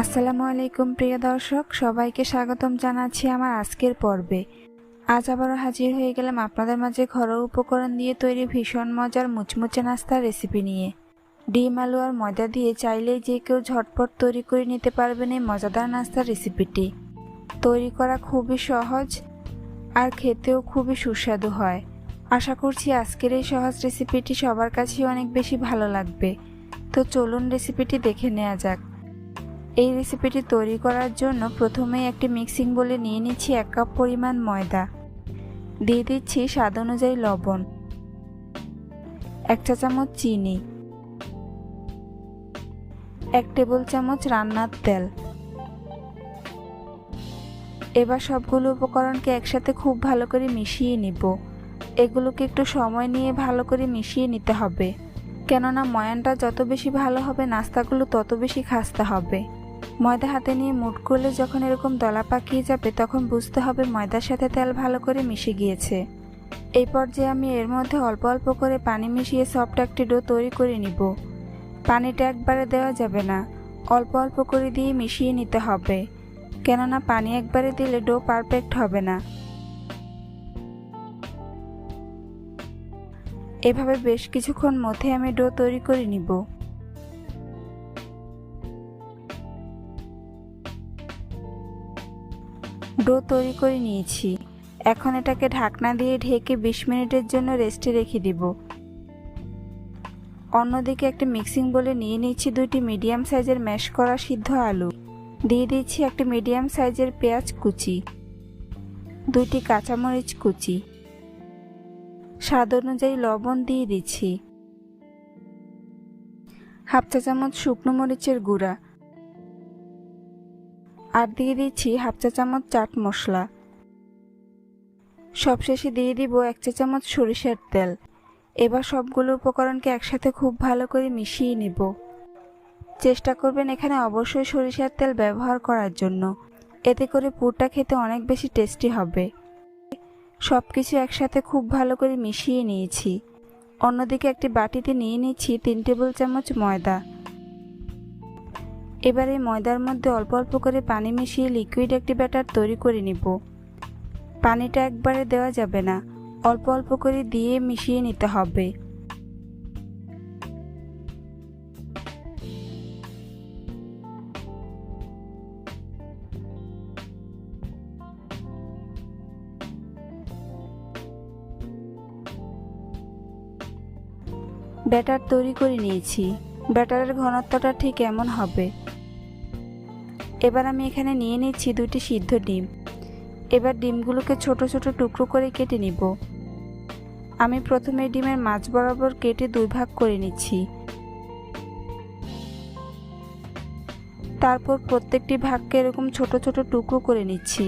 আসসালামু আলাইকুম, প্রিয় দর্শক। সবাইকে স্বাগতম জানাচ্ছি আমার আজকের পর্বে। আজ আবারও হাজির হয়ে গেলাম আপনাদের মাঝে ঘরোয়া উপকরণ দিয়ে তৈরি ভীষণ মজার মুচমুচে নাস্তার রেসিপি নিয়ে। ডিম, আলু আর ময়দা দিয়ে চাইলেই যে কেউ ঝটপট তৈরি করে নিতে পারবেন এই মজাদার নাস্তার রেসিপিটি তৈরি করা খুবই সহজ আর খেতেও খুবই সুস্বাদু হয়। আশা করছি আজকের এই সহজ রেসিপিটি সবার কাছেই অনেক বেশি ভালো লাগবে। তো চলুন রেসিপিটি দেখে নেওয়া যাক। এই রেসিপিটি তৈরি করার জন্য প্রথমেই একটি মিক্সিং বলে নিয়ে নিচ্ছি এক কাপ পরিমাণ ময়দা। দিয়ে দিচ্ছি স্বাদ অনুযায়ী লবণ। এক চা চামচ চিনি। এক টেবিল চামচ রান্নার তেল। এবার সবগুলো উপকরণকে একসাথে খুব ভালো করে মিশিয়ে নিব। এগুলোকে একটু সময় নিয়ে ভালো করে মিশিয়ে নিতে হবে। কেননা ময়ানটা যত বেশি ভালো হবে, নাস্তাগুলো তত বেশি খাস্তা হবে। ময়দা হাতে নিয়ে মুট করলে যখন এরকম দলা পাকিয়ে যাবে, তখন বুঝতে হবে ময়দার সাথে তেল ভালো করে মিশে গিয়েছে। এই পর্যায়ে আমি এর মধ্যে অল্প অল্প করে পানি মিশিয়ে সফট একটি ডো তৈরি করে নিব। পানিটা একবারে দেওয়া যাবে না। অল্প অল্প করে দিয়ে মিশিয়ে নিতে হবে। কেননা পানি একবারে দিলে ডো পারফেক্ট হবে না। এভাবে বেশ কিছুক্ষণ মধ্যে আমি ডো তৈরি করে নিব। ডো তৈরি করে নিয়েছি। এখন এটাকে ঢাকনা দিয়ে ঢেকে বিশ মিনিটের জন্য রেস্টে রেখে দিব। অন্যদিকে একটা মিক্সিং বলে নিয়ে নিচ্ছি দুইটি মিডিয়াম সাইজের ম্যাশ করা সিদ্ধ আলু। দিয়ে দিচ্ছি একটা মিডিয়াম সাইজের পেঁয়াজ কুচি, দুইটি কাঁচামরিচ কুচি। স্বাদ অনুযায়ী লবণ দিয়ে দিচ্ছি। হাফ চা চামচ শুকনো মরিচের গুঁড়া। আর দিয়ে দিচ্ছি হাফ চা চামচ চাট মশলা। সবশেষে দিয়ে দিব এক চা চামচ সরিষার তেল। এবার সবগুলো উপকরণকে একসাথে খুব ভালো করে মিশিয়ে নিব। চেষ্টা করবেন এখানে অবশ্যই সরিষার তেল ব্যবহার করার জন্য। এতে করে পুরটা খেতে অনেক বেশি টেস্টি হবে। সব কিছু একসাথে খুব ভালো করে মিশিয়ে নিয়েছি। অন্যদিকে একটি বাটিতে নিয়ে নিচ্ছি তিন টেবিল চামচ ময়দা। এবার এই ময়দার মধ্যে অল্প অল্প করে পানি মিশিয়ে লিকুইড একটি ব্যাটার তৈরি করে নিব। পানিটা একবারে দেওয়া যাবে না। অল্প অল্প করে দিয়ে মিশিয়ে নিতে হবে। ব্যাটার তৈরি করে নিয়েছি। ব্যাটারের ঘনত্বটা ঠিক এমন হবে? এবার আমি এখানে নিয়ে নিচ্ছি দুটি সিদ্ধ ডিম। এবার ডিমগুলোকে ছোট ছোট টুকরো করে কেটে নিব। আমি প্রথমে ডিমের মাছ বরাবর কেটে দুই ভাগ করে নিচ্ছি। তারপর প্রত্যেকটি ভাগকে এরকম ছোট ছোট টুকরো করে নিচ্ছি।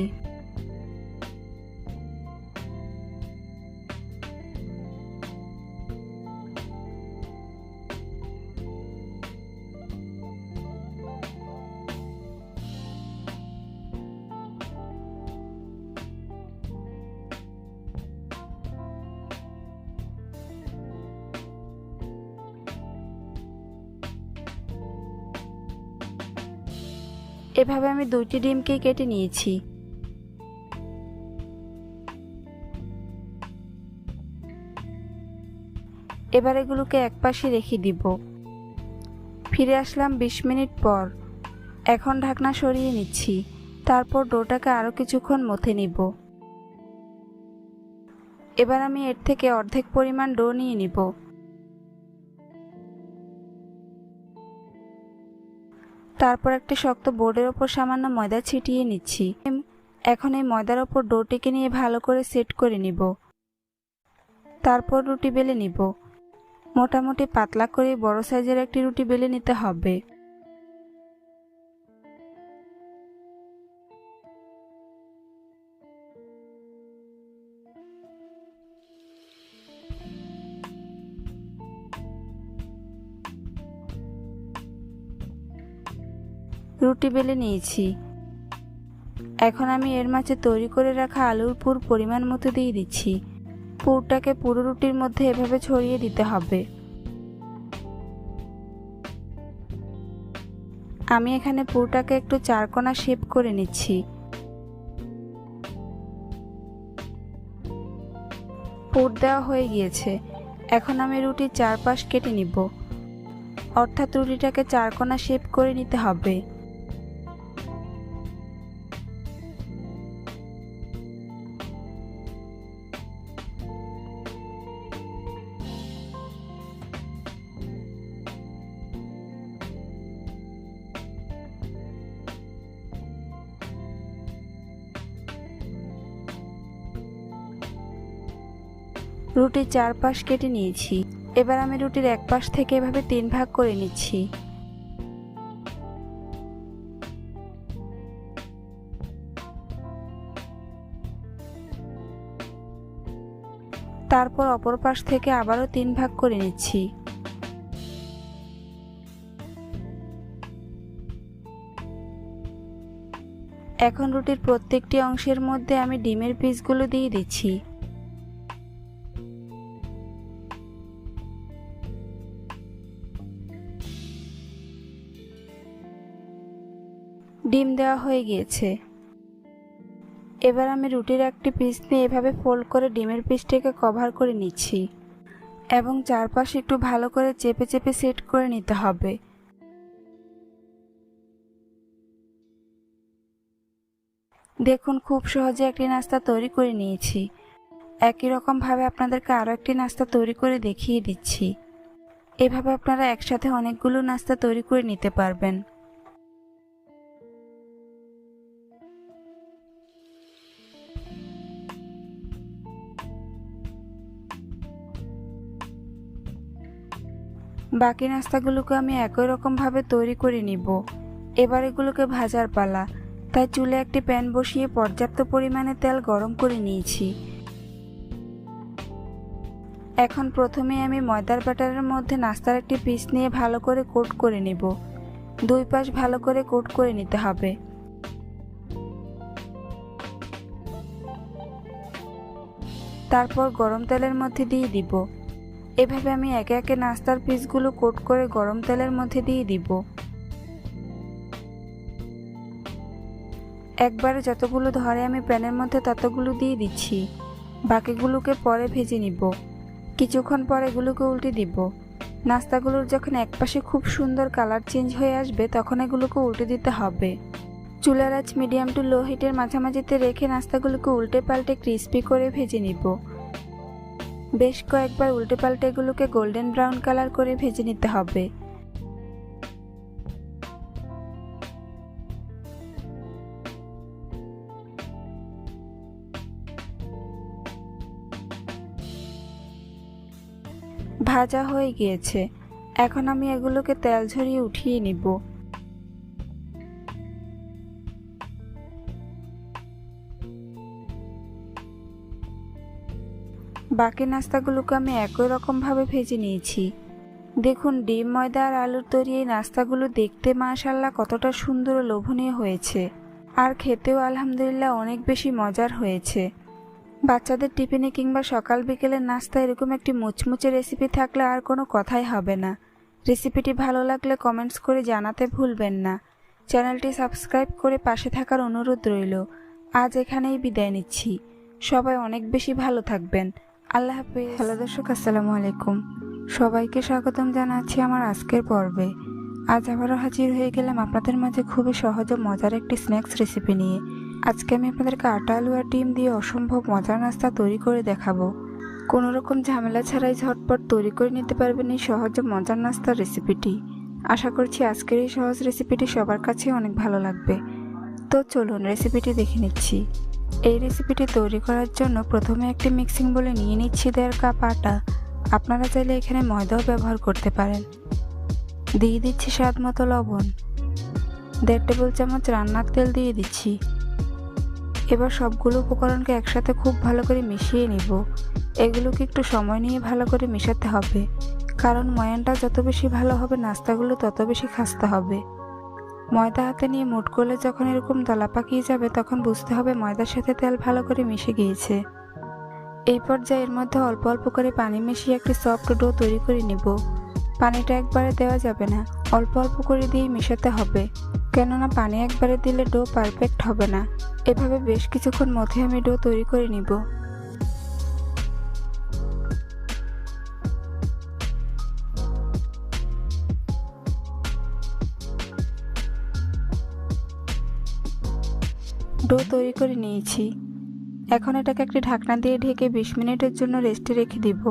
এভাবে আমি দুইটি ডিমকেই কেটে নিয়েছি। এবার এগুলোকে একপাশে রেখে দিব। ফিরে আসলাম বিশ মিনিট পর। এখন ঢাকনা সরিয়ে নিচ্ছি। তারপর ডোটাকে আরও কিছুক্ষণ মথে নিব। এবার আমি এর থেকে অর্ধেক পরিমাণ ডো নিয়ে নিব। তারপর একটা শক্ত বোর্ডের ওপর সামান্য ময়দা ছিটিয়ে নিচ্ছি। এখন এই ময়দার ওপর ডোটিকে নিয়ে ভালো করে সেট করে নিব। তারপর রুটি বেলে নিব। মোটামুটি পাতলা করে বড় সাইজের একটি রুটি বেলে নিতে হবে। রুটি বেলে নিয়েছি। এখন আমি এর মাঝে তৈরি করে রাখা আলুর পুর পরিমাণ মতো দিয়ে দিচ্ছি। পুরটাকে পুরো রুটির মধ্যে এভাবে ছড়িয়ে দিতে হবে। আমি এখানে পুরটাকে একটু চারকোনা শেপ করে নিচ্ছি। পুর দেওয়া হয়ে গিয়েছে। এখন আমি রুটির চারপাশ কেটে নিব। অর্থাৎ রুটিটাকে চারকোনা শেপ করে নিতে হবে। রুটির চার পাশ কেটে নিয়েছি। এবার আমি রুটির এক পাশ থেকে এভাবে তিন ভাগ করে নিচ্ছি। তারপর অপর পাশ থেকে আবারও তিন ভাগ করে নিচ্ছি। এখন রুটির প্রত্যেকটি অংশের মধ্যে আমি ডিমের পিসগুলো দিয়ে দিচ্ছি। ডিম দেওয়া হয়ে গিয়েছে। এবার আমি রুটির একটি পিস নিয়ে এভাবে ফোল্ড করে ডিমের পিসটিকে কভার করে নিচ্ছি এবং চারপাশে একটু ভালো করে চেপে চেপে সেট করে নিতে হবে। দেখুন, খুব সহজে একটি নাস্তা তৈরি করে নিয়েছি। একই রকমভাবে আপনাদেরকে আরও একটি নাস্তা তৈরি করে দেখিয়ে দিচ্ছি। এভাবে আপনারা একসাথে অনেকগুলো নাস্তা তৈরি করে নিতে পারবেন। বাকি নাস্তাগুলোকে আমি একই রকমভাবে তৈরি করে নিব। এবার এগুলোকে ভাজার পালা। তাই চুলে একটি প্যান বসিয়ে পর্যাপ্ত পরিমাণে তেল গরম করে নিয়েছি। এখন প্রথমে আমি ময়দার ব্যাটারের মধ্যে নাস্তার একটি পিস নিয়ে ভালো করে কোট করে নিব। দুই পাশ ভালো করে কোট করে নিতে হবে। তারপর গরম তেলের মধ্যে দিয়ে দিব। এভাবে আমি একে একে নাস্তার পিসগুলো কোট করে গরম তেলের মধ্যে দিয়ে দিব। একবারে যতগুলো ধরে আমি প্যানের মধ্যে ততগুলো দিয়ে দিচ্ছি। বাকিগুলোকে পরে ভেজে নিব। কিছুক্ষণ পর এগুলোকে উল্টে দিব। নাস্তাগুলোর যখন একপাশে খুব সুন্দর কালার চেঞ্জ হয়ে আসবে, তখন এগুলোকে উল্টে দিতে হবে। চুলার আঁচ মিডিয়াম টু লো হিটের মাঝামাঝিতে রেখে নাস্তাগুলোকে উল্টে পাল্টে ক্রিস্পি করে ভেজে নিব। বেশ কয়েকবার উল্টে পাল্টে এগুলোকে গোল্ডেন ব্রাউন কালার করে ভেজে নিতে হবে। ভাজা হয়ে গিয়েছে। এখন আমি এগুলোকে তেল ঝরিয়ে উঠিয়ে নিব। বাকি নাস্তাগুলোকে আমি একই রকমভাবে ভেজে নিয়েছি। দেখুন, ডিম, ময়দা আর আলুর তৈরি এই নাস্তাগুলো দেখতে মাশাল্লাহ কতটা সুন্দর ও লোভনীয় হয়েছে। আর খেতেও আলহামদুলিল্লাহ অনেক বেশি মজার হয়েছে। বাচ্চাদের টিফিনে কিংবা সকাল বিকেলের নাস্তা এরকম একটি মুচমুচে রেসিপি থাকলে আর কোনো কথাই হবে না। রেসিপিটি ভালো লাগলে কমেন্টস করে জানাতে ভুলবেন না। চ্যানেলটি সাবস্ক্রাইব করে পাশে থাকার অনুরোধ রইল। আজ এখানেই বিদায় নিচ্ছি। সবাই অনেক বেশি ভালো থাকবেন। আল্লাহ হাফিজ। হ্যালো দর্শক, আসসালামু আলাইকুম। সবাইকে স্বাগতম জানাচ্ছি আমার আজকের পর্বে। আজ আবারও হাজির হয়ে গেলাম আপনাদের মাঝে খুবই সহজ ও মজার একটি স্ন্যাক্স রেসিপি নিয়ে। আজকে আমি আপনাদেরকে আটা আলু আর ডিম দিয়ে অসম্ভব মজার নাস্তা তৈরি করে দেখাবো। কোনো রকম ঝামেলা ছাড়াই ঝটপট তৈরি করে নিতে পারবেন এই সহজ ও মজার নাস্তার রেসিপিটি। আশা করছি আজকের এই সহজ রেসিপিটি সবার কাছে অনেক ভালো লাগবে। তো চলুন রেসিপিটি দেখে নিচ্ছি। এই রেসিপিটি তৈরি করার জন্য প্রথমে একটি মিক্সিং বলে নিয়ে নিচ্ছি দেড় কাপ আটা। আপনারা চাইলে এখানে ময়দাও ব্যবহার করতে পারেন। দিয়ে দিচ্ছি স্বাদ মতো লবণ। দেড় টেবিল চামচ রান্নার তেল দিয়ে দিচ্ছি। এবার সবগুলো উপকরণকে একসাথে খুব ভালো করে মিশিয়ে নিব। এগুলোকে একটু সময় নিয়ে ভালো করে মেশাতে হবে। কারণ ময়ানটা যত বেশি ভালো হবে, নাস্তাগুলো তত বেশি খাসতে হবে। ময়দা হাতে নিয়ে মুট করলে যখন এরকম দলা পাকিয়ে যাবে, তখন বুঝতে হবে ময়দার সাথে তেল ভালো করে মিশে গিয়েছে। এই পর্যায়ে এর মধ্যে অল্প অল্প করে পানি মিশিয়ে একটি সফট ডো তৈরি করে নিব। পানিটা একবারে দেওয়া যাবে না, অল্প অল্প করে দিয়ে মেশাতে হবে। কেননা পানি একবারে দিলে ডো পারফেক্ট হবে না। এভাবে বেশ কিছুক্ষণ মধ্যে আমি ডো তৈরি করে নিব। ডো তৈরি করে নিয়েছি। এখন এটাকে একটি ঢাকনা দিয়ে ঢেকে বিশ মিনিটের জন্য রেস্টে রেখে দিব।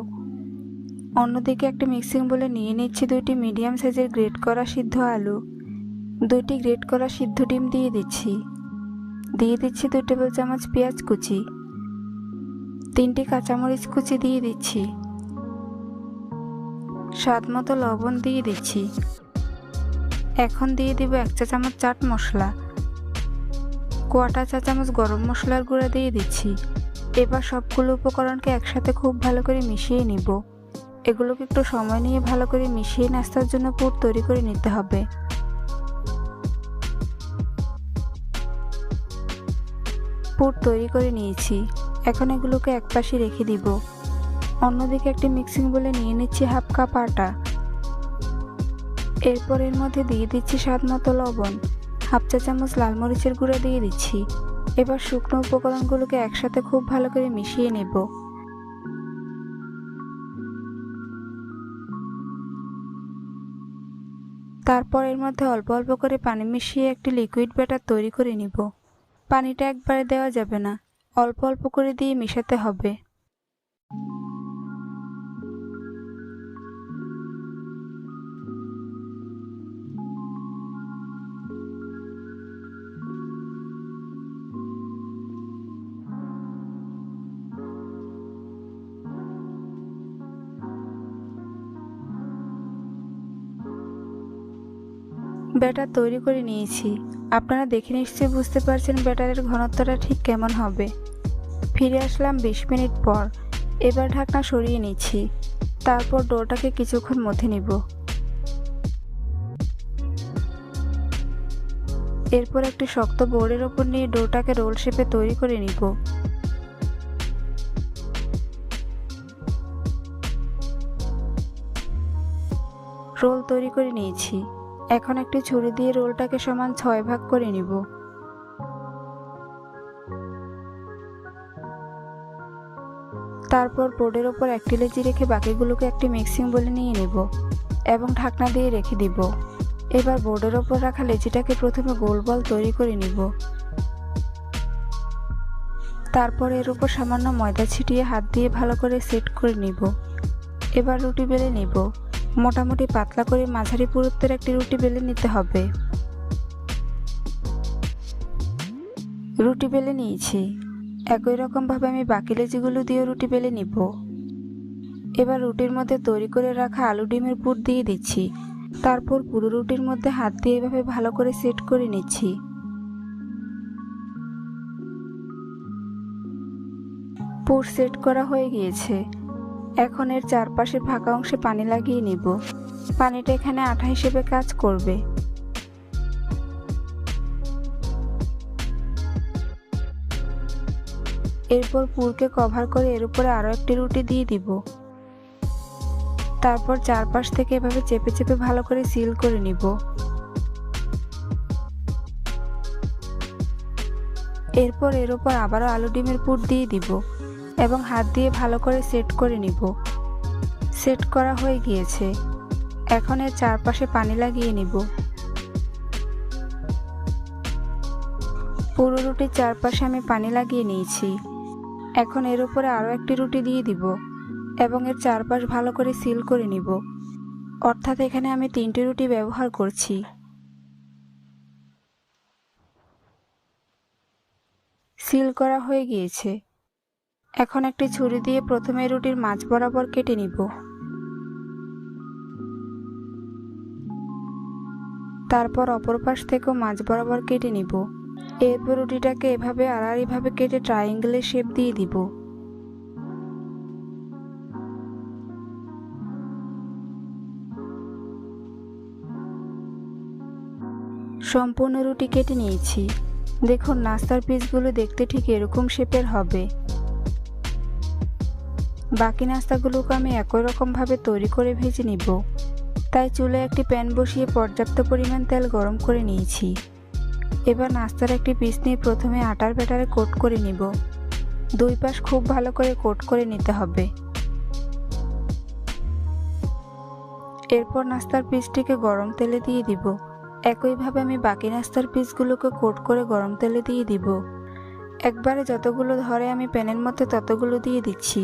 অন্যদিকে একটা মিক্সিং বলে নিয়ে নিচ্ছি দুইটি মিডিয়াম সাইজের গ্রেট করা সিদ্ধ আলু। দুইটি গ্রেট করা সিদ্ধ ডিম দিয়ে দিচ্ছি। দিয়ে দিচ্ছি দুই টেবিল চামচ পেঁয়াজ কুচি। তিনটি কাঁচামরিচ কুচি দিয়ে দিচ্ছি। স্বাদ মতো লবণ দিয়ে দিচ্ছি। এখন দিয়ে দিব এক চা চামচ চাট মশলা। কোয়াটা চা চামচ গরম মশলার গুঁড়া দিয়ে দিচ্ছি। এবার সবগুলো উপকরণকে একসাথে খুব ভালো করে মিশিয়ে নিব। এগুলোকে একটু সময় নিয়ে ভালো করে মিশিয়ে নাস্তার জন্য পুর তৈরি করে নিতে হবে। পুর তৈরি করে নিয়েছি। এখন এগুলোকে একপাশে রেখে দিব। অন্যদিকে একটি মিক্সিং বলে নিয়ে নিচ্ছি হাফ কাপ আটা। এরপর এর মধ্যে দিয়ে দিচ্ছি স্বাদ মতো লবণ। হাফ চা চামচ লাল মরিচের গুঁড়া দিয়ে দিচ্ছি। এবার শুকনো উপকরণগুলোকে একসাথে খুব ভালো করে মিশিয়ে নেব। তারপর এর মধ্যে অল্প অল্প করে পানি মিশিয়ে একটি লিকুইড ব্যাটার তৈরি করে নিব। পানিটা একবারে দেওয়া যাবে না, অল্প অল্প করে দিয়ে মেশাতে হবে। ব্যাটার তৈরি করে নিয়েছি। আপনারা দেখে নিশ্চয়ই বুঝতে পারছেন ব্যাটারের ঘনত্বটা ঠিক কেমন হবে। ফিরে আসলাম বিশ মিনিট পর। এবার ঢাকনা সরিয়ে নিচ্ছি। তারপর ডোটাকে কিছুক্ষণ মধ্যে নিব। এরপর একটি শক্ত বোর্ডের ওপর নিয়ে ডোটাকে রোল শেপে তৈরি করে নিব। রোল তৈরি করে নিয়েছি। এখন একটি ছুরি দিয়ে রোলটাকে সমান ছয় ভাগ করে নিব। তারপর বোর্ডের ওপর একটি লেজি রেখে বাকিগুলোকে একটি মিক্সিং বলে নিয়ে নেব এবং ঢাকনা দিয়ে রেখে দিব। এবার বোর্ডের ওপর রাখা লেজিটাকে প্রথমে গোল বল তৈরি করে নিব। তারপর এর উপর সামান্য ময়দা ছিটিয়ে হাত দিয়ে ভালো করে সেট করে নিব। এবার রুটি বেলে নিব। মোটামুটি পাতলা করে মাঝারি পুরুত্বের একটি রুটি বেলে নিতে হবে। রুটি বেলে নিয়েছি। একই রকমভাবে আমি বাকি লেচিগুলো দিয়ে রুটি বেলে নিব। এবার রুটির মধ্যে তৈরি করে রাখা আলু ডিমের পুর দিয়ে দিচ্ছি। তারপর পুরো রুটির মধ্যে হাত দিয়ে এভাবে ভালো করে সেট করে নিচ্ছি। পুর সেট করা হয়ে গিয়েছে। এখন এর চারপাশের ফাঁকা অংশে পানি লাগিয়ে নিব। পানিটা এখানে আঠা হিসেবে কাজ করবে। এরপর পুরকে কভার করে এর উপরে আরও একটি রুটি দিয়ে দিব। তারপর চারপাশ থেকে এভাবে চেপে চেপে ভালো করে সিল করে নিব। এরপর এর উপর আবারও আলু ডিমের পুর দিয়ে দিব। এবং হাত দিয়ে ভালো করে সেট করে নিব। সেট করা হয়ে গিয়েছে। এখন এর চারপাশে পানি লাগিয়ে নিব। পুরো রুটির চারপাশে আমি পানি লাগিয়ে নিয়েছি। এখন এর উপরে আরও একটি রুটি দিয়ে দিব এবং এর চারপাশ ভালো করে সিল করে নিব। অর্থাৎ এখানে আমি তিনটি রুটি ব্যবহার করছি। সিল করা হয়ে গিয়েছে। এখন একটি ছুরি দিয়ে প্রথমে রুটির মাছ বরাবর কেটে নিব। তারপর অপর পাশ থেকেও মাছ বরাবর কেটে নিব। এরপর রুটিটাকে এভাবে আড়াআড়িভাবে কেটে ট্রায়াঙ্গেলের শেপ দিয়ে দিব। সম্পূর্ণ রুটি কেটে নিয়েছি। দেখুন, নাস্তার পিসগুলো দেখতে ঠিক এরকম শেপের হবে। বাকি নাস্তাগুলোকে আমি একই রকমভাবে তৈরি করে ভেজে নিব। তাই চুলে একটি প্যান বসিয়ে পর্যাপ্ত পরিমাণ তেল গরম করে নিয়েছি। এবার নাস্তার একটি পিস নিয়ে প্রথমে আটার ব্যাটারে কোট করে নিব। দুই পাশ খুব ভালো করে কোট করে নিতে হবে। এরপর নাস্তার পিসটিকে গরম তেলে দিয়ে দিব। একইভাবে আমি বাকি নাস্তার পিসগুলোকে কোট করে গরম তেলে দিয়ে দিব। একবারে যতগুলো ধরে আমি প্যানের মধ্যে ততগুলো দিয়ে দিচ্ছি।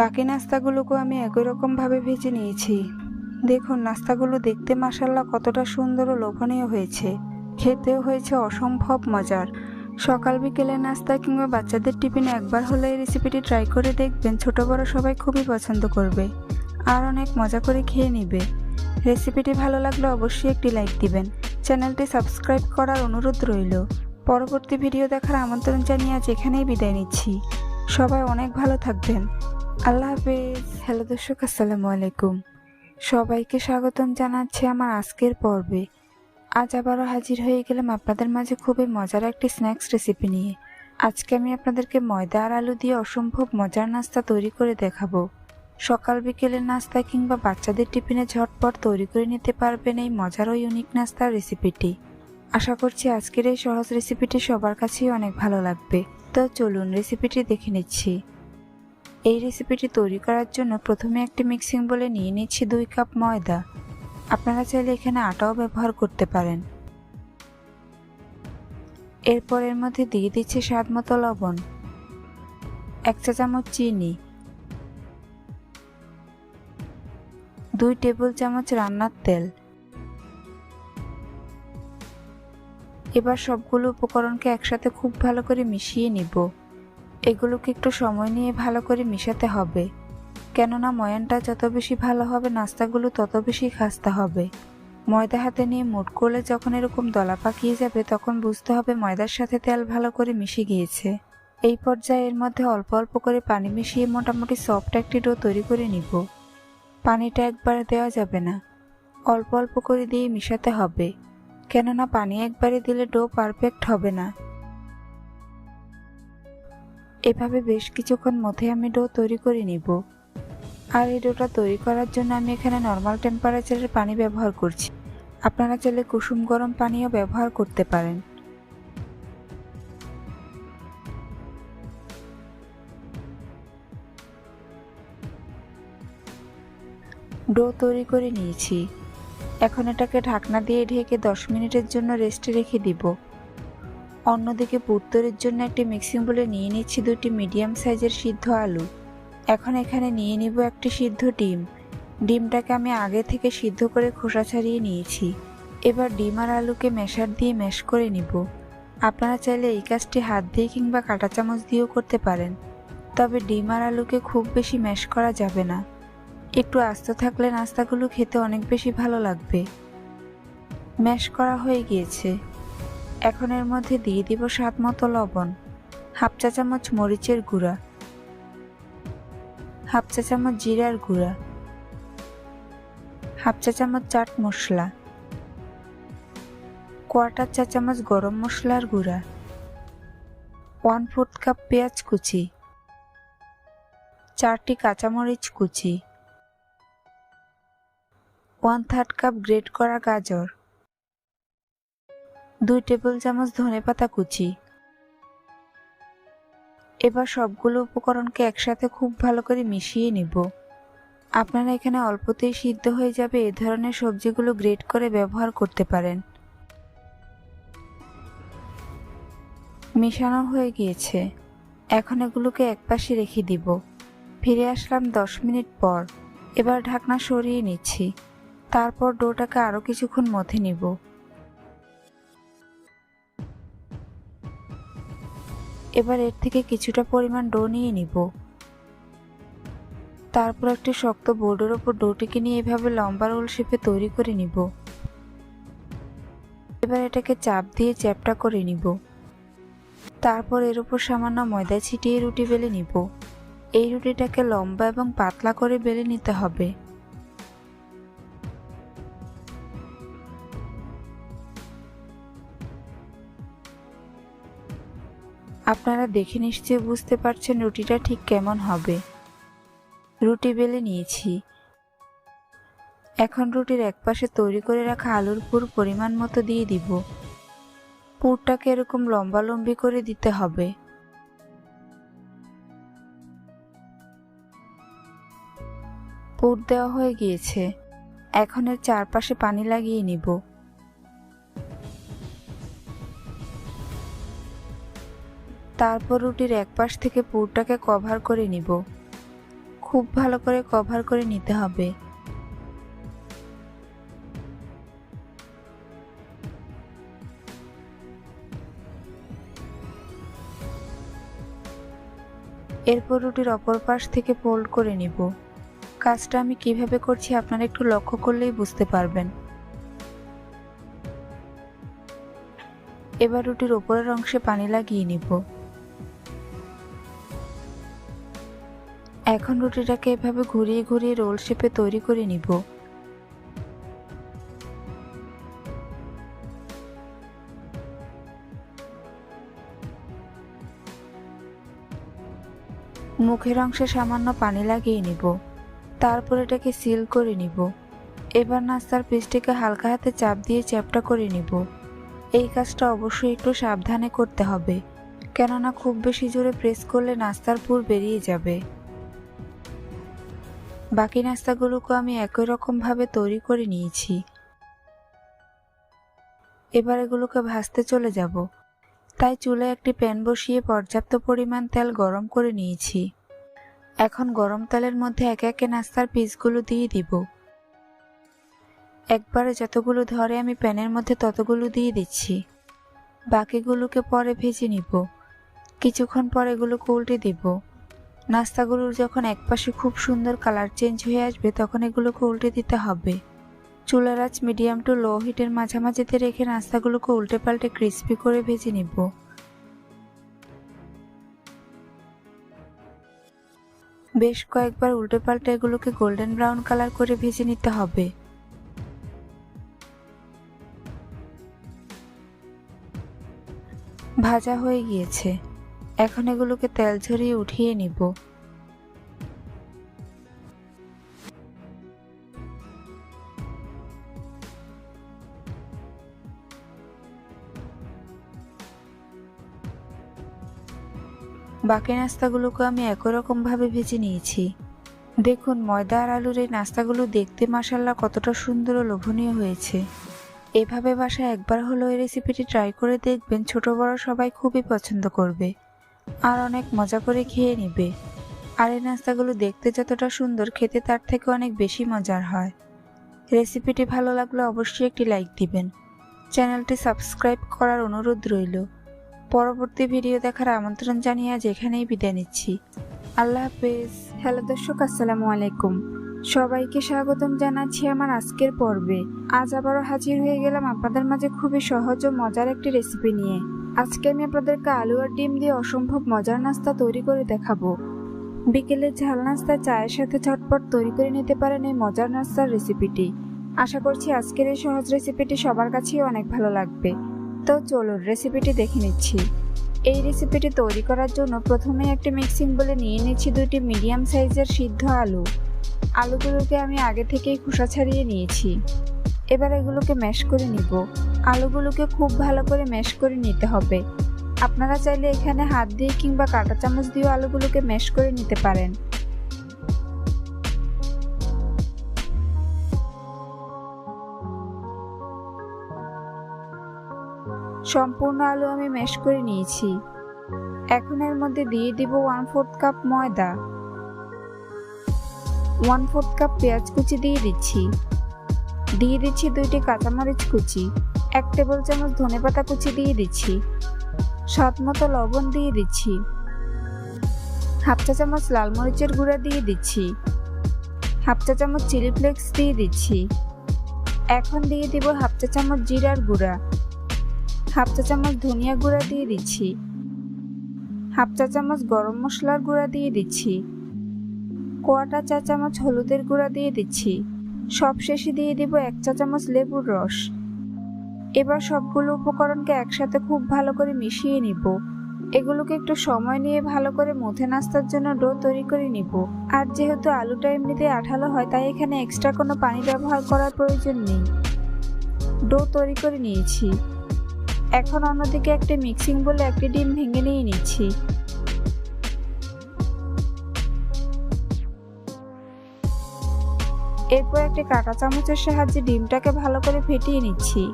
বাকি নাস্তাগুলোকেও আমি একই রকমভাবে ভেজে নিয়েছি। দেখুন, নাস্তাগুলো দেখতে মাসাল্লাহ কতটা সুন্দর ও লোভনীয় হয়েছে। খেতেও হয়েছে অসম্ভব মজার। সকাল বিকেলে নাস্তা কিংবা বাচ্চাদের টিফিনে একবার হলে এই রেসিপিটি ট্রাই করে দেখবেন, ছোট বড় সবাই খুবই পছন্দ করবে আর অনেক মজা করে খেয়ে নিবে। রেসিপিটি ভালো লাগলে অবশ্যই একটি লাইক দিবেন। চ্যানেলটি সাবস্ক্রাইব করার অনুরোধ রইল। পরবর্তী ভিডিও দেখার আমন্ত্রণ জানিয়ে আজ এখানেই বিদায় নিচ্ছি। সবাই অনেক ভালো থাকবেন। আল্লাহ হাফেজ। হ্যালো দর্শক, আসসালামু আলাইকুম। সবাইকে স্বাগতম জানাচ্ছি আমার আজকের পর্বে। আজ আবারও হাজির হয়ে গেলাম আপনাদের মাঝে খুবই মজার একটি স্ন্যাক্স রেসিপি নিয়ে। আজকে আমি আপনাদেরকে ময়দা আর আলু দিয়ে অসম্ভব মজার নাস্তা তৈরি করে দেখাবো। সকাল বিকেলের নাস্তা কিংবা বাচ্চাদের টিফিনে ঝটপট তৈরি করে নিতে পারবেন এই মজার ও ইউনিক নাস্তার রেসিপিটি। আশা করছি আজকের এই সহজ রেসিপিটি সবার কাছেই অনেক ভালো লাগবে। তো চলুন রেসিপিটি দেখে নিচ্ছি। এই রেসিপিটি তৈরি করার জন্য প্রথমে একটি মিক্সিং বলে নিয়ে নিচ্ছি দুই কাপ ময়দা। আপনারা চাইলে এখানে আটাও ব্যবহার করতে পারেন। এরপর এর মধ্যে দিয়ে দিচ্ছি স্বাদ মতো লবণ। এক চা চামচ চিনি। দুই টেবিল চামচ রান্নার তেল। এবার সবগুলো উপকরণকে একসাথে খুব ভালো করে মিশিয়ে নিব। এগুলোকে একটু সময় নিয়ে ভালো করে মিশাতে হবে। কেননা ময়ানটা যত বেশি ভালো হবে, নাস্তাগুলো তত বেশি খাস্তা হবে। ময়দা হাতে নিয়ে মুট করলে যখন এরকম দলা পাকিয়ে যাবে, তখন বুঝতে হবে ময়দার সাথে তেল ভালো করে মিশে গিয়েছে। এই পর্যায়ে এর মধ্যে অল্প অল্প করে পানি মিশিয়ে মোটামুটি সফট একটি ডো তৈরি করে নিব। পানিটা একবার দেওয়া যাবে না। অল্প অল্প করে দিয়ে মিশাতে হবে। কেননা পানি একবারে দিলে ডো পারফেক্ট হবে না। এভাবে বেশ কিছুক্ষণ মধ্যে আমি ডো তৈরি করে নিব। আর এই ডোটা তৈরি করার জন্য আমি এখানে নর্মাল টেম্পারেচারের পানি ব্যবহার করছি। আপনারা চাইলে কুসুম গরম পানিও ব্যবহার করতে পারেন। ডো তৈরি করে নিয়েছি। এখন এটাকে ঢাকনা দিয়ে ঢেকে দশ মিনিটের জন্য রেস্টে রেখে দিব। অন্যদিকে পুত্তরের জন্য একটি মিক্সিং বলে নিয়ে নিচ্ছি দুটি মিডিয়াম সাইজের সিদ্ধ আলু। এখন এখানে নিয়ে নিব একটি সিদ্ধ ডিম। ডিমটাকে আমি আগে থেকে সিদ্ধ করে খোসা ছাড়িয়ে নিয়েছি। এবার ডিম আর আলুকে মেশার দিয়ে ম্যাশ করে নিব। আপনারা চাইলে এই কাজটি হাত দিয়ে কিংবা কাঁটা চামচ দিয়েও করতে পারেন। তবে ডিম আর আলুকে খুব বেশি ম্যাশ করা যাবে না। একটু আস্ত থাকলে নাস্তাগুলো খেতে অনেক বেশি ভালো লাগবে। ম্যাশ করা হয়ে গিয়েছে। এখন এর মধ্যে দিয়ে দিব স্বাদ মতো লবণ, হাফ চা চামচ মরিচের গুঁড়া, হাফ চা চামচ জিরার গুঁড়া, হাফ চা চামচ চাট মশলা, কোয়ার্টার চা চামচ গরম মশলার গুঁড়া, ওয়ান ফোর্থ কাপ পেঁয়াজ কুচি, চারটি কাঁচামরিচ কুচি, ওয়ান থার্ড কাপ গ্রেট করা গাজর দুই টেবিল চামচ ধনেপাতা কুচি। এবার সবগুলো উপকরণকে একসাথে খুব ভালো করে মিশিয়ে নিব। আপনারা এখানে অল্পতেই সিদ্ধ হয়ে যাবে এ ধরনের সবজিগুলো গ্রেট করে ব্যবহার করতে পারেন। মিশানো হয়ে গিয়েছে। এখন এগুলোকে একপাশে রেখে দিব। ফিরে আসলাম দশ মিনিট পর। এবার ঢাকনা সরিয়ে নিচ্ছি। তারপর ডোটাকে আরও কিছুক্ষণ মথে নিব। এবার এর থেকে কিছুটা পরিমাণ ডো নিয়ে নিব। তারপর একটি শক্ত বোর্ডের ওপর ডোটিকে নিয়ে এভাবে লম্বা রোল শেপে তৈরি করে নিব। এবার এটাকে চাপ দিয়ে চ্যাপটা করে নিব। তারপর এর উপর সামান্য ময়দা ছিটিয়ে রুটি বেলে নিব। এই রুটিটাকে লম্বা এবং পাতলা করে বেলে নিতে হবে। আপনারা দেখে নিশ্চয়ই বুঝতে পারছেন রুটিটা ঠিক কেমন হবে। রুটি বেলে নিয়েছি। এখন রুটির একপাশে তৈরি করে রাখা আলুর পুর পরিমাণ মতো দিয়ে দিব। পুরটাকে এরকম লম্বা লম্বি করে দিতে হবে। পুর দেওয়া হয়ে গিয়েছে। এখন এর চারপাশে পানি লাগিয়ে নিব। তারপর রুটির এক পাশ থেকে পুরটাকে কভার করে নিব। খুব ভালো করে কভার করে নিতে হবে। এরপর রুটির অপর পাশ থেকে ফোল্ড করে নিব। কাজটা আমি কীভাবে করছি আপনারা একটু লক্ষ্য করলেই বুঝতে পারবেন। এবার রুটির ওপরের অংশে পানি লাগিয়ে নিব। এখন রুটিটাকে এভাবে ঘুরিয়ে ঘুরিয়ে রোল শেপে তৈরি করে নিব। মুখের অংশে সামান্য পানি লাগিয়ে নিব। তারপর এটাকে সিল করে নিব। এবার নাস্তার পিসটিকে হালকা হাতে চাপ দিয়ে চ্যাপটা করে নিব। এই কাজটা অবশ্যই একটু সাবধানে করতে হবে, কেননা খুব বেশি জোরে প্রেস করলে নাস্তার পুর বেরিয়ে যাবে। বাকি নাস্তাগুলোকে আমি একই রকমভাবে তৈরি করে নিয়েছি। এবার এগুলোকে ভাজতে চলে যাব। তাই চুলে একটি প্যান বসিয়ে পর্যাপ্ত পরিমাণ তেল গরম করে নিয়েছি। এখন গরম তেলের মধ্যে একে একে নাস্তার পিসগুলো দিয়ে দিব। একবারে যতগুলো ধরে আমি প্যানের মধ্যে ততগুলো দিয়ে দিচ্ছি। বাকিগুলোকে পরে ভেজে নিব। কিছুক্ষণ পর এগুলোকে উল্টে দিব। নাস্তাগুলোর যখন একপাশে খুব সুন্দর কালার চেঞ্জ হয়ে আসবে, তখন এগুলোকে উল্টে দিতে হবে। চুলার আঁচ মিডিয়াম টু লো হিটের মাঝামাঝিতে রেখে নাস্তাগুলোকে উল্টে পাল্টে ক্রিস্পি করে ভেজে নিব। বেশ কয়েকবার উল্টে পাল্টে এগুলোকে গোল্ডেন ব্রাউন কালার করে ভেজে নিতে হবে। ভাজা হয়ে গিয়েছে। এখন এগুলোকে তেল ঝরিয়ে উঠিয়ে নিব। বাকি নাস্তাগুলোকে আমি একই রকমভাবে ভেজে নিয়েছি। দেখুন, ময়দা আর আলুর এই নাস্তাগুলো দেখতে মাসাল্লাহ কতটা সুন্দর ও লোভনীয় হয়েছে। এভাবে বাসায় একবার হলো এই রেসিপিটি ট্রাই করে দেখবেন, ছোট বড় সবাই খুবই পছন্দ করবে। আর অনেক মজা করে খেয়ে নেবে। আর এই নাস্তাগুলো দেখতে যতটা সুন্দর, খেতে তার থেকে অনেক বেশি মজার হয়। রেসিপিটি ভালো লাগলে অবশ্যই একটি লাইক দিবেন। চ্যানেলটি সাবস্ক্রাইব করার অনুরোধ রইল। পরবর্তী ভিডিও দেখার আমন্ত্রণ জানিয়ে আজ এখানেই বিদায় নিচ্ছি। আল্লাহ হাফেজ। হ্যালো দর্শক, আসসালামু আলাইকুম। সবাইকে স্বাগতম জানাচ্ছি আমার আজকের পর্বে। আজ আবারও হাজির হয়ে গেলাম আপনাদের মাঝে খুবই সহজ ও মজার একটি রেসিপি নিয়ে। আজকে আমি আপনাদেরকে আলু আর ডিম দিয়ে অসম্ভব মজার নাস্তা তৈরি করে দেখাবো। বিকেলে ঝাল নাস্তা, চায়ের সাথে ঝটপট তৈরি করে নিতে পারেন এই মজার নাস্তার রেসিপিটি। আশা করছি আজকের এই সহজ রেসিপিটি সবার কাছেই অনেক ভালো লাগবে। তো চলুন রেসিপিটি দেখে নিচ্ছি। এই রেসিপিটি তৈরি করার জন্য প্রথমে একটি মিক্সিং বলে নিয়ে নিচ্ছি দুইটি মিডিয়াম সাইজের সিদ্ধ আলু। আলুগুলোকে আমি আগে থেকেই খোসা ছাড়িয়ে নিয়েছি। এবার এগুলোকে ম্যাশ করে নিব। আলুগুলোকে খুব ভালো করে ম্যাশ করে নিতে হবে। আপনারা চাইলে এখানে হাত দিয়ে কিংবা কাঁটা চামচ দিয়েও আলুগুলোকে ম্যাশ করে নিতে পারেন। সম্পূর্ণ আলু আমি ম্যাশ করে নিয়েছি। এখন এর মধ্যে দিয়ে দিব ওয়ান ফোর্থ কাপ ময়দা। ওয়ান ফোর্থ কাপ পেঁয়াজ কুচি দিয়ে দিচ্ছি। দিয়ে দিচ্ছি দুইটি কাঁচামরিচ কুচি। এক টেবিল চামচ ধনেপাতা কুচি দিয়ে দিচ্ছি। স্বাদ মতো লবণ দিয়ে দিচ্ছি। হাফ চা চামচ লাল মরিচের গুঁড়া দিয়ে দিচ্ছি। হাফ চা চামচ চিলি ফ্লেক্স দিয়ে দিচ্ছি। এখন দিয়ে দিব হাফ চা চামচ জিরার গুঁড়া। হাফ চা চামচ ধনিয়া গুঁড়া দিয়ে দিচ্ছি। হাফ চা চামচ গরম মশলার গুঁড়া দিয়ে দিচ্ছি। কোয়াটা চা চামচ হলুদের গুঁড়া দিয়ে দিচ্ছি। সব শেষে দিয়ে দিব এক চা চামচ লেবুর রস। এবার সবগুলো উপকরণকে একসাথে খুব ভালো করে মিশিয়ে নিব। এগুলোকে একটু সময় নিয়ে ভালো করে মুথে নাস্তার জন্য ডো তৈরি করে নিব। আর যেহেতু আলুটা এমনিতে আঠালো হয়, তাই এখানে এক্সট্রা কোনো পানি ব্যবহার করার প্রয়োজন নেই। ডো তৈরি করে নিয়েছি। এখন অন্যদিকে একটা মিক্সিং বলে একটি ডিম ভেঙে নিয়ে নিচ্ছি। এরপর একটি কাঁটা চামচের সাহায্যে ডিমটাকে ভালো করে ফেটিয়ে নিচ্ছি।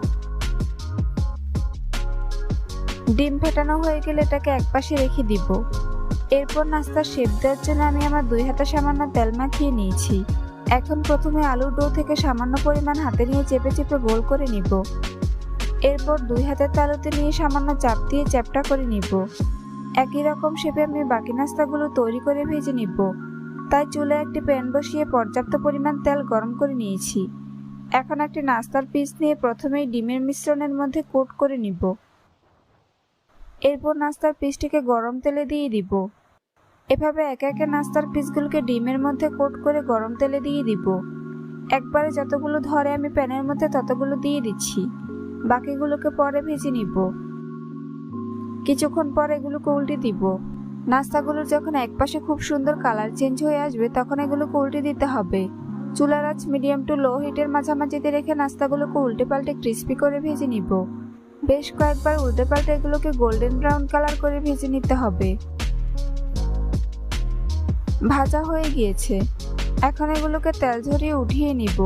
ডিম ফেটানো হয়ে গেলে এটাকে একপাশে রেখে দিব। এরপর নাস্তার শেপ দেওয়ার জন্য আমি আমার দুই হাতে সামান্য তেল মাখিয়ে নিয়েছি। এখন প্রথমে আলুর ডো থেকে সামান্য পরিমাণ হাতে নিয়ে চেপে চেপে গোল করে নিব। এরপর দুই হাতের তালুতে নিয়ে সামান্য চাপ দিয়ে চ্যাপটা করে নিব। একই রকম শেপে আমি বাকি নাস্তাগুলো তৈরি করে ভেজে নিব। তাই চুলে একটি প্যান বসিয়ে পর্যাপ্ত পরিমাণ তেল গরম করে নিয়েছি। এখন একটি নাস্তার পিস নিয়ে প্রথমেই ডিমের মিশ্রণের মধ্যে কোট করে নিব। এরপর নাস্তার পিসটিকে গরম তেলে দিয়ে দিব। এভাবে একে একে নাস্তার পিসগুলোকে ডিমের মধ্যে কোট করে গরম তেলে দিয়ে দিব। একবারে যতগুলো ধরে আমি প্যানের মধ্যে ততগুলো দিয়ে দিচ্ছি। বাকিগুলোকে পরে ভেজে নিব। কিছুক্ষণ পর এগুলোকে উল্টে দিব। নাস্তাগুলোর যখন একপাশে খুব সুন্দর কালার চেঞ্জ হয়ে আসবে, তখন এগুলোকে উল্টে দিতে হবে। চুলার আঁচ মিডিয়াম টু লো হিটের মাঝামাঝিতে রেখে নাস্তাগুলোকে উল্টে পাল্টে ক্রিস্পি করে ভেজে নিব। বেশ কয়েকবার উল্টে পাল্টে এগুলোকে গোল্ডেন ব্রাউন কালার করে ভেজে নিতে হবে। ভাজা হয়ে গিয়েছে। এখন এগুলোকে তেল ঝরিয়ে উঠিয়ে নিব।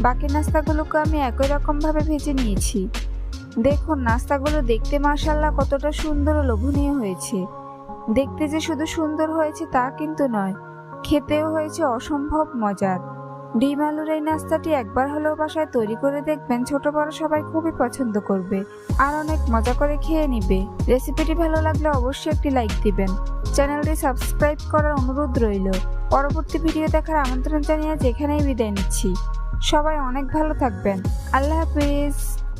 বাকি নাস্তাগুলোকে আমি একই রকমভাবে ভেজে নিয়েছি। দেখুন, নাস্তাগুলো দেখতে মাসাল্লাহ কতটা সুন্দর ও লোভনীয় হয়েছে। দেখতে যে শুধু সুন্দর হয়েছে তা কিন্তু নয় খেতেও হয়েছে অসম্ভব মজার ডিম আলুর এই নাস্তাটি একবার হলেও বাসায় তৈরি করে দেখবেন ছোট বড় সবাই খুবই পছন্দ করবে আর অনেক মজা করে খেয়ে নিবে। রেসিপিটি ভালো লাগলে অবশ্যই একটি লাইক দিবেন। চ্যানেলটি সাবস্ক্রাইব করার অনুরোধ রইল। পরবর্তী ভিডিও দেখার আমন্ত্রণ জানিয়ে যেখানেই বিদায় নিচ্ছি। সবাই অনেক ভালো থাকবেন। আল্লাহ হাফিজ।